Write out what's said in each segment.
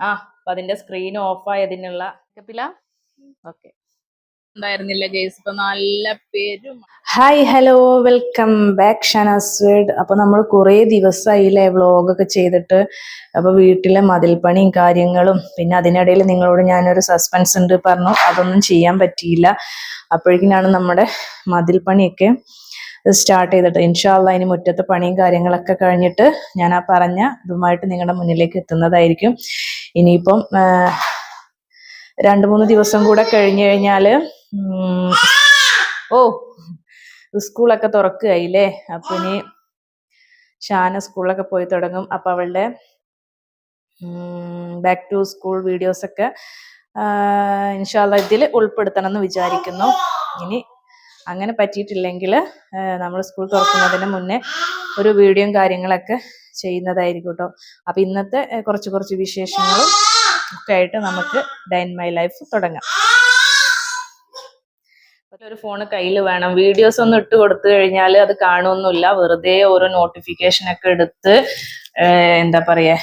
ആ അപ്പൊ അതിന്റെ സ്ക്രീൻ ഓഫ് ആയതിനുള്ള ഓക്കെ ഉണ്ടായിരുന്നില്ല ഇപ്പൊ നല്ല പേരും. Hi hello welcome back Shanas അപ്പൊ നമ്മൾ കുറേ ദിവസമായില്ലേ വ്ളോഗൊക്കെ ചെയ്തിട്ട്. അപ്പൊ വീട്ടിലെ മതിൽപ്പണിയും കാര്യങ്ങളും പിന്നെ അതിനിടയിൽ നിങ്ങളോട് ഞാനൊരു സസ്പെൻസ് ഉണ്ട് പറഞ്ഞു. അതൊന്നും ചെയ്യാൻ പറ്റിയില്ല. അപ്പോഴേക്കിനാണ് നമ്മുടെ മതിൽപ്പണിയൊക്കെ സ്റ്റാർട്ട് ചെയ്തിട്ട് ഇൻഷാല്ല അതിന് മുറ്റത്ത് പണിയും കാര്യങ്ങളൊക്കെ കഴിഞ്ഞിട്ട് ഞാൻ ആ പറഞ്ഞ ഇതുമായിട്ട് നിങ്ങളുടെ മുന്നിലേക്ക് എത്തുന്നതായിരിക്കും. ഇനിയിപ്പം രണ്ടു മൂന്ന് ദിവസം കൂടെ കഴിഞ്ഞു കഴിഞ്ഞാൽ ഉം, ഓ സ്കൂളൊക്കെ തുറക്കുകയായില്ലേ? അപ്പൊ ഇനി ഷാന സ്കൂളിലൊക്കെ പോയി തുടങ്ങും. അപ്പൊ അവളുടെ ബാക്ക് ടു സ്കൂൾ വീഡിയോസ് ഒക്കെ ഇൻഷാല്ല ഇതിൽ ഉൾപ്പെടുത്തണം എന്ന് വിചാരിക്കുന്നു. ഇനി അങ്ങനെ പറ്റിയിട്ടില്ലെങ്കിൽ നമ്മൾ സ്കൂൾ തുറക്കുന്നതിന് മുന്നേ ഒരു വീഡിയോയും കാര്യങ്ങളൊക്കെ ചെയ്യുന്നതായിരിക്കും കേട്ടോ അപ്പം ഇന്നത്തെ കുറച്ച് കുറച്ച് വിശേഷങ്ങളും ഒക്കെ ആയിട്ട് നമുക്ക് ഡൈൻ മൈ ലൈഫ് തുടങ്ങാം. ഒരു ഫോണ് കയ്യിൽ വേണം. വീഡിയോസ് ഒന്നും ഇട്ട് കൊടുത്തു കഴിഞ്ഞാൽ അത് കാണുമൊന്നുമില്ല വെറുതെ ഓരോ നോട്ടിഫിക്കേഷൻ ഒക്കെ എടുത്ത് എന്താ പറയുക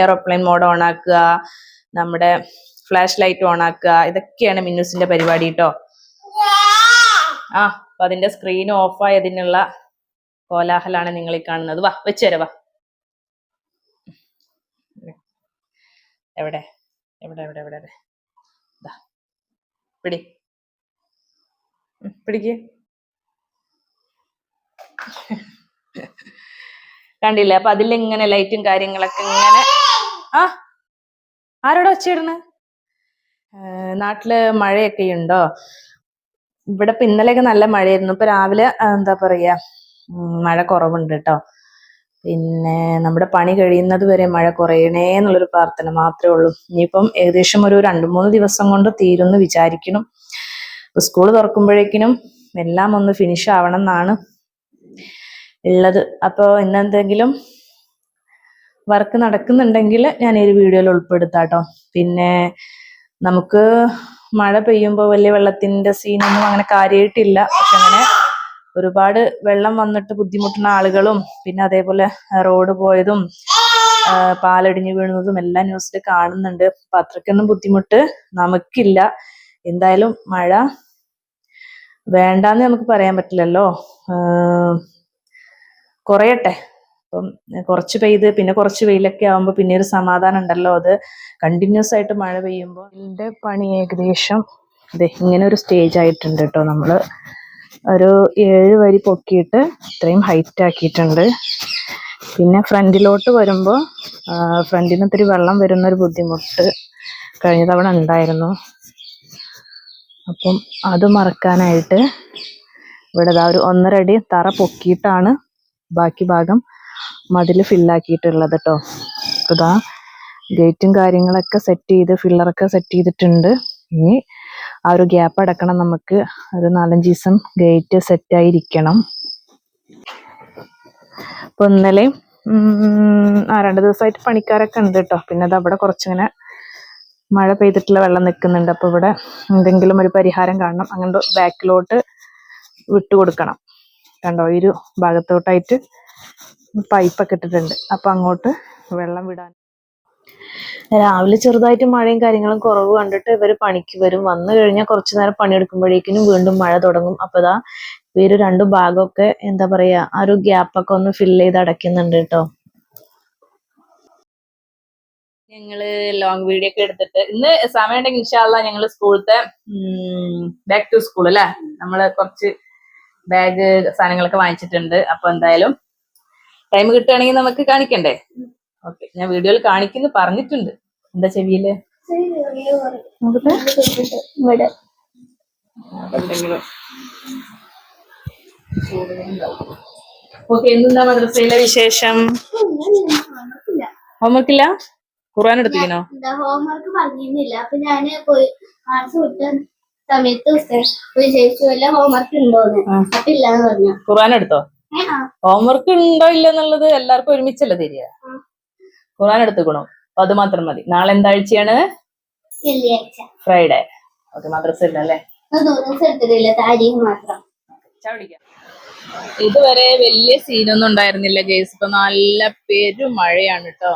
എയറോപ്ലെയിൻ മോഡ് ഓൺ ആക്കുക നമ്മുടെ ഫ്ലാഷ് ലൈറ്റ് ഓൺ ആക്കുക ഇതൊക്കെയാണ് മിന്നൂസിന്റെ പരിപാടി കേട്ടോ ആ അപ്പൊ അതിന്റെ സ്ക്രീൻ ഓഫ് ആയതിനുള്ള കോലാഹലാണ് നിങ്ങൾ ഈ കാണുന്നത്. വാ വെച്ചുതരാ വാ. എവിടെ? എവിടെ എവിടെ എവിടെ എവിടെ? പിടി. പിടിക്ക്. കണ്ടില്ലേ? അപ്പൊ അതിൽ ഇങ്ങനെ ലൈറ്റും കാര്യങ്ങളൊക്കെ ഇങ്ങനെ ആ ആരോടാ വെച്ചിടുന്നു നാട്ടിൽ മഴയൊക്കെ ഉണ്ടോ? ഇവിടെ ഇപ്പൊ ഇന്നലെയൊക്കെ നല്ല മഴയായിരുന്നു. ഇപ്പൊ രാവിലെ എന്താ പറയാ മഴ കുറവുണ്ട് കേട്ടോ പിന്നെ നമ്മുടെ പണി കഴിയുന്നത് വരെ മഴ കുറയണേ എന്നുള്ളൊരു പ്രാർത്ഥന മാത്രമേ ഉള്ളൂ. ഇനിയിപ്പം ഏകദേശം ഒരു രണ്ട് മൂന്ന് ദിവസം കൊണ്ട് തീരുമെന്ന് വിചാരിക്കണം. സ്കൂൾ തുറക്കുമ്പോഴേക്കിനും എല്ലാം ഒന്ന് ഫിനിഷ് ആവണം എന്നാണ് ഉള്ളത്. അപ്പോൾ ഇന്നെന്തെങ്കിലും വർക്ക് നടക്കുന്നുണ്ടെങ്കിൽ ഞാൻ ഈ ഒരു വീഡിയോയിൽ ഉൾപ്പെടുത്താട്ടോ പിന്നെ നമുക്ക് മഴ പെയ്യുമ്പോൾ വലിയ വെള്ളത്തിന്റെ സീനൊന്നും അങ്ങനെ കാര്യമായിട്ടില്ല പക്ഷെ അങ്ങനെ ഒരുപാട് വെള്ളം വന്നിട്ട് ബുദ്ധിമുട്ടുന്ന ആളുകളും പിന്നെ അതേപോലെ റോഡ് പോയതും പാലടിഞ്ഞു വീഴുന്നതും എല്ലാം ന്യൂസിൽ കാണുന്നുണ്ട്. അപ്പൊ അത്രയ്ക്കൊന്നും ബുദ്ധിമുട്ട് നമുക്കില്ല. എന്തായാലും മഴ വേണ്ടാന്ന് നമുക്ക് പറയാൻ പറ്റില്ലല്ലോ. കുറയട്ടെ. അപ്പം കുറച്ച് പെയ്ത് പിന്നെ കുറച്ച് വെയിലൊക്കെ ആവുമ്പോൾ പിന്നെ ഒരു സമാധാനം ഉണ്ടല്ലോ. അത് കണ്ടിന്യൂസ് ആയിട്ട് മഴ പെയ്യുമ്പോൾ എന്റെ പണി ഏകദേശം അതെ ഇങ്ങനെ ഒരു സ്റ്റേജ് ആയിട്ടുണ്ട് കേട്ടോ നമ്മൾ ഒരു ഏഴ് വരി പൊക്കിയിട്ട് ഇത്രയും ഹൈറ്റ് ആക്കിയിട്ടുണ്ട്. പിന്നെ ഫ്രണ്ടിലോട്ട് വരുമ്പോൾ ഫ്രണ്ടിൽ നിന്ന് ഇത്തിരി വെള്ളം വരുന്നൊരു ബുദ്ധിമുട്ട് കഴിഞ്ഞ തവണ ഉണ്ടായിരുന്നു. അപ്പം അത് മറക്കാനായിട്ട് ഇവിടെ ഒരു ഒന്നര അടി തറ പൊക്കിയിട്ടാണ് ബാക്കി ഭാഗം മതിൽ ഫില്ലാക്കിയിട്ടുള്ളത് കേട്ടോ ഇതാ ഗേറ്റും കാര്യങ്ങളൊക്കെ സെറ്റ് ചെയ്ത് ഫില്ലറൊക്കെ സെറ്റ് ചെയ്തിട്ടുണ്ട്. ഇനി ആ ഒരു ഗ്യാപ്പ് അടക്കണം നമുക്ക്. ഒരു നാലഞ്ച് ദിവസം ഗേറ്റ് സെറ്റായിരിക്കണം അപ്പൊ ഇന്നലെ ആ രണ്ട് ദിവസമായിട്ട് പണിക്കാരൊക്കെ ഉണ്ട് കേട്ടോ പിന്നെ അത് അവിടെ കുറച്ചിങ്ങനെ മഴ പെയ്തിട്ടുള്ള വെള്ളം നിൽക്കുന്നുണ്ട്. അപ്പൊ ഇവിടെ എന്തെങ്കിലും ഒരു പരിഹാരം കാണണം. അങ്ങനെ ബാക്കിലോട്ട് വിട്ടുകൊടുക്കണം. കണ്ടോ ഈ ഒരു ഭാഗത്തോട്ടായിട്ട് പൈപ്പൊക്കെ ഇട്ടിട്ടുണ്ട്. അപ്പൊ അങ്ങോട്ട് വെള്ളം വിടാൻ. രാവിലെ ചെറുതായിട്ട് മഴയും കാര്യങ്ങളും കുറവ് കണ്ടിട്ട് ഇവർ പണിക്ക് വരും. വന്നു കഴിഞ്ഞാൽ കുറച്ചു നേരം പണിയെടുക്കുമ്പോഴേക്കിനും വീണ്ടും മഴ തുടങ്ങും. അപ്പൊ ഇതാ ഇവർ രണ്ടു ഭാഗമൊക്കെ എന്താ പറയാ ആ ഒരു ഗ്യാപ്പൊക്കെ ഒന്ന് ഫില്ല് ചെയ്ത് അടയ്ക്കുന്നുണ്ട് കേട്ടോ. ഞങ്ങൾ ലോങ് വീഡിയോ ഒക്കെ എടുത്തിട്ട് ഇന്ന് സമയം ഉണ്ടെങ്കിൽ ഇൻഷാല്ല ഞങ്ങൾ സ്കൂളത്തെ ബാക്ക് ടു സ്കൂൾ അല്ലേ? നമ്മൾ കുറച്ച് ബാഗ് സാധനങ്ങളൊക്കെ വാങ്ങിച്ചിട്ടുണ്ട്. അപ്പൊ എന്തായാലും ടൈം കിട്ടുകയാണെങ്കിൽ നമുക്ക് കാണിക്കണ്ടേ? ഓക്കെ ഞാൻ വീഡിയോയിൽ കാണിക്കുന്നു പറഞ്ഞിട്ടുണ്ട്. എന്താ ചെവിയിൽ? ഓക്കെ മദ്രസയിലെ വിശേഷം? ഹോംവർക്ക് ഇല്ല? ഖുർആൻ എടുത്തിരിക്കണോ ഹോംവർക്ക് പറഞ്ഞിരുന്നില്ല. അപ്പൊ ഞാൻ പോയി ക്ലാസ് വിട്ട സമയത്ത് വിശേഷിച്ചു വല്ല ഹോംവർക്ക് ഉണ്ടോന്ന്. അപ്പൊ ഇല്ലാന്ന് പറഞ്ഞു. ഖുർആൻ എടുത്തോ. ഹോംവർക്ക് ഉണ്ടോ ഇല്ല എന്നുള്ളത് എല്ലാവർക്കും ഒരുമിച്ചല്ല തരിക? ഖുറാൻ ഖുർആൻ എടുത്തുക്കണോ? അപ്പൊ അത് മാത്രം മതി. നാളെ എന്താഴ്ചയാണ്? ഫ്രൈഡേ ഓക്കെ മദ്രസ ഇല്ല അല്ലേ? മാത്രം. ഇതുവരെ വലിയ സീനൊന്നും ഉണ്ടായിരുന്നില്ല ഗേസ് ഇപ്പൊ നല്ല പേരും മഴയാണ് കേട്ടോ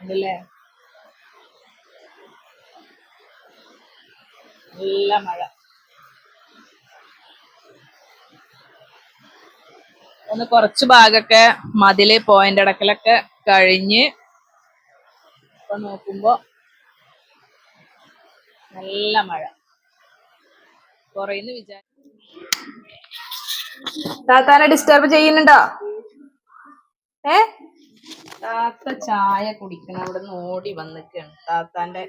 അതല്ലേ നല്ല മഴ. ഒന്ന് കുറച്ച് ഭാഗമൊക്കെ മതിൽ പോയിന്റ് അടക്കലൊക്കെ കഴിഞ്ഞ് ഇപ്പൊ നോക്കുമ്പോ നല്ല മഴ. കുറയുന്നു വിചാരിച്ചു താത്താനെ ഡിസ്റ്റർബ് ചെയ്യുന്നുണ്ടോ? ഏ? താത്ത ചായ കുടിക്കണം അവിടെ നിന്ന് ഓടി വന്നിക്കാണ് താത്താന്റെ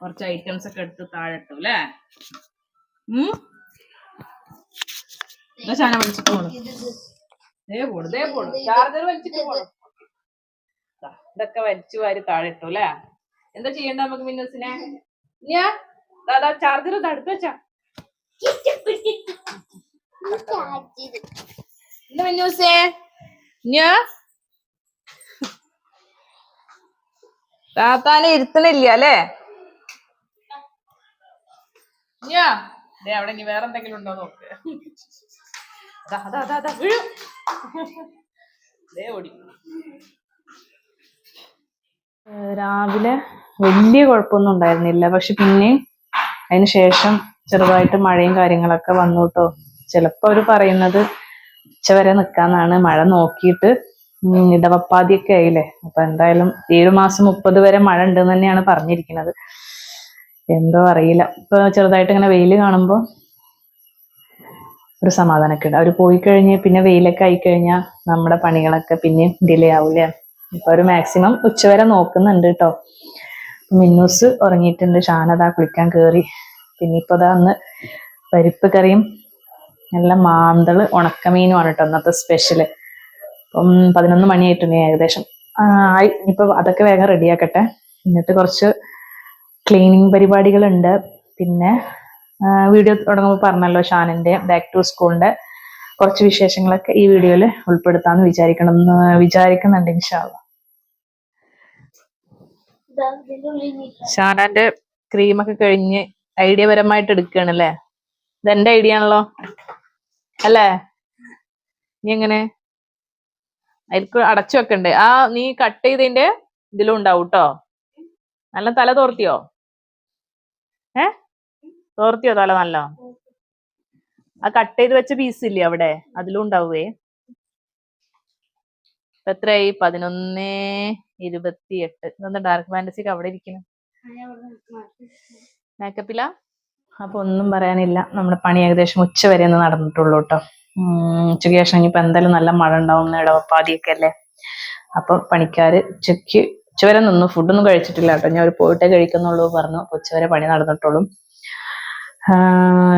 കുറച്ച് ഐറ്റംസ് ഒക്കെ എടുത്ത് താഴെ ഇട്ടു അല്ലേ? ഉം? എന്നാ ചാന വിളിച്ചിട്ട് പോണു. ദേ പോണു ദേ പോണു. ചാർജർ വലിച്ചിട്ട് പോണം. ഇതൊക്കെ വലിച്ചു വാരി താഴെ ഇട്ടു അല്ലേ? എന്താ ചെയ്യണ്ട നമുക്ക് മിന്നസിനെ ഞാൻ ദാദാ ചാർജർ ഇത് അടുത്ത് വെച്ചാ. താത്താനെ ഇരുത്തണില്ല അല്ലേ? അവിടെ ഇനി വേറെന്തെങ്കിലും ഉണ്ടോ നോക്ക്. ഓടി. രാവിലെ വലിയ കുഴപ്പമൊന്നും ഉണ്ടായിരുന്നില്ല. പക്ഷെ പിന്നെ അതിന് ശേഷം ചെറുതായിട്ട് മഴയും കാര്യങ്ങളൊക്കെ വന്നു കേട്ടോ. ചിലപ്പോൾ അവർ പറയുന്നത് ഉച്ചവരെ നിൽക്കാന്നാണ് മഴ നോക്കിയിട്ട് ഇടവപ്പാതിയൊക്കെ ആയില്ലേ? അപ്പൊ എന്തായാലും ഏഴു മാസം മുപ്പത് വരെ മഴ ഉണ്ടെന്ന് തന്നെയാണ് പറഞ്ഞിരിക്കുന്നത്. എന്തോ അറിയില്ല. ഇപ്പൊ ചെറുതായിട്ട് ഇങ്ങനെ വെയിൽ കാണുമ്പോൾ ഒരു സമാധാനമൊക്കെ ഉണ്ട്. അവർ പോയി കഴിഞ്ഞ് പിന്നെ വെയിലൊക്കെ ആയി കഴിഞ്ഞാൽ നമ്മുടെ പണികളൊക്കെ പിന്നെയും ഡിലേ ആവൂലേ അപ്പൊ ഒരു മാക്സിമം ഉച്ചവരെ നോക്കുന്നുണ്ട് കേട്ടോ മിന്നൂസ് ഉറങ്ങിയിട്ടുണ്ട്. ഷാനദാ കുളിക്കാൻ കയറി പിന്നെ ഇപ്പൊ ദാ അന്ന് പരിപ്പ് കറിയും നല്ല മാന്തൾ ഉണക്കമീനുമാണ് കേട്ടോ അന്നത്തെ സ്പെഷ്യൽ അപ്പം പതിനൊന്ന് മണിയായിട്ടുണ്ട് ഏകദേശം. ആയി. ഇനിയിപ്പൊ അതൊക്കെ വേഗം റെഡിയാക്കട്ടെ എന്നിട്ട് കുറച്ച് ക്ലീനിങ് പരിപാടികളുണ്ട്. പിന്നെ വീഡിയോ തുടങ്ങുമ്പോൾ പറഞ്ഞല്ലോ ഷാനിന്റെ ബാക്ക് ടു സ്കൂളിന്റെ കുറച്ച് വിശേഷങ്ങളൊക്കെ ഈ വീഡിയോയിൽ ഉൾപ്പെടുത്താന്ന് വിചാരിക്കണം വിചാരിക്കുന്നുണ്ട് ഇൻഷാല്ല ഷാനാന്റെ ക്രീമൊക്കെ കഴിഞ്ഞ് ഐഡിയ പരമായിട്ട് എടുക്കുകയാണല്ലേ ഇത് എന്റെ ഐഡിയ ആണല്ലോ. അല്ലേ? നീ എങ്ങനെ? അതിൽക്ക് അടച്ചു വെക്കണ്ടേ? ആ നീ കട്ട് ചെയ്തതിന്റെ ഇതിലും ഉണ്ടാവും കേട്ടോ നല്ല തല തോർത്തിയോ? ഏ? തോർത്തിയോ തല നല്ല? ആ കട്ട് ചെയ്ത് വെച്ച പീസ് ഇല്ലേ അവിടെ? അതിലും ഉണ്ടാവുവേ. എത്രയായി? പതിനൊന്ന് ഇരുപത്തിയെട്ട്. ഇതെന്താ ഡാർക്ക് ഫാന്റസിക്ക് അവിടെ ഇരിക്കുന്നു. മേക്കപ്പില? അപ്പൊ ഒന്നും പറയാനില്ല. നമ്മുടെ പണി ഏകദേശം ഉച്ച വരെ ഒന്ന് നടന്നിട്ടുള്ളൂ കേട്ടോ ഉച്ചയ്ക്ക് ശേഷം ഇനിയിപ്പോ എന്തായാലും നല്ല മഴ ഉണ്ടാവും ഇടവപ്പാതിയൊക്കെ അല്ലേ? അപ്പൊ പണിക്കാര് ഉച്ചയ്ക്ക് ഉച്ചവരെ നിന്നു ഫുഡൊന്നും കഴിച്ചിട്ടില്ല കേട്ടോ ഞാൻ ഒരു പോയിട്ടേ കഴിക്കുന്നുള്ളൂ പറഞ്ഞു. ഉച്ചവരെ പണി നടന്നിട്ടുള്ളൂ.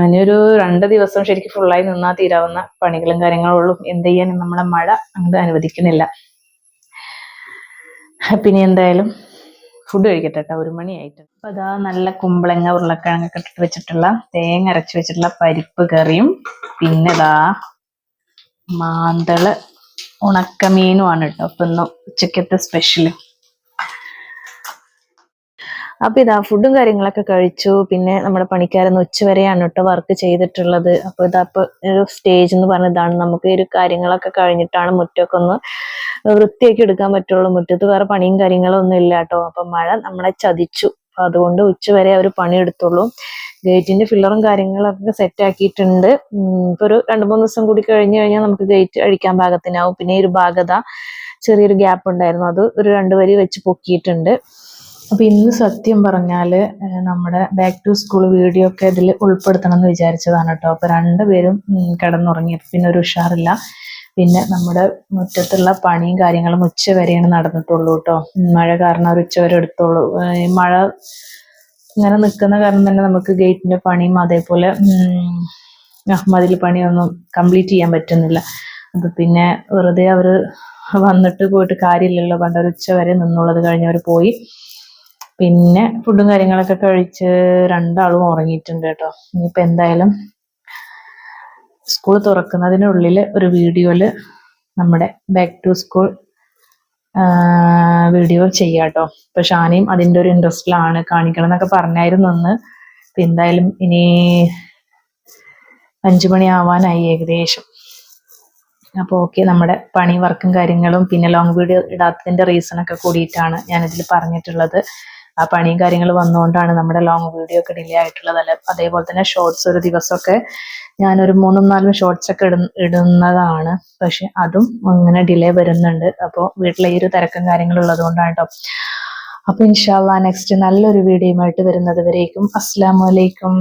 ഇനിയൊരു രണ്ട് ദിവസം ശരിക്കും ഫുള്ളായി നിന്നാ തീരാവുന്ന പണികളും കാര്യങ്ങളും ഉള്ളൂ. എന്ത് ചെയ്യാൻ നമ്മളെ മഴ അങ്ങോട്ട് അനുവദിക്കുന്നില്ല. പിന്നെ എന്തായാലും ഫുഡ് കഴിക്കട്ടെ കേട്ടോ ഒരു മണിയായിട്ട്. അപ്പൊ അതാ നല്ല കുമ്പളങ്ങ ഉരുളക്കിഴങ്ങൊക്കെ ഇട്ടിട്ട് വെച്ചിട്ടുള്ള തേങ്ങ അരച്ച് വെച്ചിട്ടുള്ള പരിപ്പ് കറിയും. പിന്നെ ഇതാ മാന്തൾ ഉണക്കമീനുമാണ് കേട്ടോ അപ്പൊ ഇന്ന് ഉച്ചക്കത്തെ സ്പെഷ്യൽ അപ്പൊ ഇതാ ഫുഡും കാര്യങ്ങളൊക്കെ കഴിച്ചു. പിന്നെ നമ്മുടെ പണിക്കാരന്ന് ഉച്ചവരെയാണ് കേട്ടോ വർക്ക് ചെയ്തിട്ടുള്ളത്. അപ്പൊ ഇതാ ഒരു സ്റ്റേജ് എന്ന് പറഞ്ഞതാണ് നമുക്ക് ഈ ഒരു കാര്യങ്ങളൊക്കെ കഴിഞ്ഞിട്ടാണ് മുറ്റമൊക്കെ ഒന്ന് വൃത്തിയാക്കി എടുക്കാൻ പറ്റുള്ളൂ. മുറ്റത്ത് വേറെ പണിയും കാര്യങ്ങളും ഒന്നും ഇല്ല കേട്ടോ. അപ്പൊ മഴ നമ്മളെ ചതിച്ചു. അപ്പൊ അതുകൊണ്ട് ഉച്ചവരെ അവർ പണിയെടുത്തുള്ളൂ ഗേറ്റിന്റെ ഫില്ലറും കാര്യങ്ങളൊക്കെ സെറ്റ് ആക്കിയിട്ടുണ്ട്. ഇപ്പൊ ഒരു രണ്ട് മൂന്ന് ദിവസം കൂടി കഴിഞ്ഞു കഴിഞ്ഞാൽ നമുക്ക് ഗേറ്റ് അഴിക്കാൻ പാകത്തിനാവും പിന്നെ ഒരു ഭാഗത ചെറിയൊരു ഗ്യാപ്പ് ഉണ്ടായിരുന്നു. അത് ഒരു രണ്ട് വരി വെച്ച് പൊക്കിയിട്ടുണ്ട്. അപ്പൊ ഇന്ന് സത്യം പറഞ്ഞാൽ നമ്മുടെ ബാക്ക് ടു സ്കൂൾ വീഡിയോ ഒക്കെ ഇതിൽ ഉൾപ്പെടുത്തണം എന്ന് വിചാരിച്ചതാണ് കേട്ടോ അപ്പൊ രണ്ടുപേരും കിടന്നുറങ്ങി പിന്നെ ഒരു ഉഷാറില്ല. പിന്നെ നമ്മുടെ മുറ്റത്തുള്ള പണിയും കാര്യങ്ങളും ഉച്ച വരെയാണ് നടന്നിട്ടുള്ളൂ കേട്ടോ മഴ കാരണം ഒരു ഉച്ച വരെ എടുത്തോളൂ മഴ ഇങ്ങനെ നിൽക്കുന്ന കാരണം തന്നെ നമുക്ക് ഗേറ്റിന്റെ പണിയും അതേപോലെ മതിൽ പണിയൊന്നും കംപ്ലീറ്റ് ചെയ്യാൻ പറ്റുന്നില്ല. അപ്പൊ പിന്നെ വെറുതെ അവർ വന്നിട്ട് പോയിട്ട് കാര്യമില്ലല്ലോ. പണ്ട് ഒരു ഉച്ച വരെ നിന്നുള്ളത് കഴിഞ്ഞ് അവർ പോയി. പിന്നെ ഫുഡും കാര്യങ്ങളൊക്കെ കഴിച്ച് രണ്ടാളും ഉറങ്ങിയിട്ടുണ്ട് കേട്ടോ. ഇനിയിപ്പോ എന്തായാലും സ്കൂൾ തുറക്കുന്നതിനുള്ളിൽ ഒരു വീഡിയോയിൽ നമ്മുടെ ബാക്ക് ടു സ്കൂൾ വീഡിയോ ചെയ്യാം കേട്ടോ. ഇപ്പൊ ഷാനിയും അതിന്റെ ഒരു ഇൻട്രസ്റ്റിലാണ് കാണിക്കണം എന്നൊക്കെ പറഞ്ഞായിരുന്നു അന്ന്. ഇപ്പൊ എന്തായാലും ഇനി അഞ്ചു മണി ആവാനായി ഏകദേശം. അപ്പോൾ ഓക്കെ നമ്മുടെ പണി വർക്കും കാര്യങ്ങളും പിന്നെ ലോങ് വീഡിയോ ഇടാത്തതിന്റെ ഒക്കെ കൂടിയിട്ടാണ് ഞാനിതിൽ പറഞ്ഞിട്ടുള്ളത്. ആ പണിയും കാര്യങ്ങൾ വന്നുകൊണ്ടാണ് നമ്മുടെ ലോങ് വീഡിയോ ഒക്കെ ഡിലേ ആയിട്ടുള്ളത്. അല്ല അതേപോലെ തന്നെ ഷോർട്സ് ഒരു ദിവസമൊക്കെ ഞാനൊരു മൂന്നും നാലും ഷോർട്സ് ഒക്കെ ഇടുന്ന ഇടുന്നതാണ്. പക്ഷെ അതും അങ്ങനെ ഡിലേ വരുന്നുണ്ട്. അപ്പോൾ വീട്ടിലെ ഈ ഒരു തിരക്കും കാര്യങ്ങളും ഉള്ളത് കൊണ്ടാണ് കേട്ടോ അപ്പോൾ ഇൻഷാല്ല നെക്സ്റ്റ് നല്ലൊരു വീഡിയോയുമായിട്ട് വരുന്നത് വരേക്കും. അസ്സാം വലൈക്കും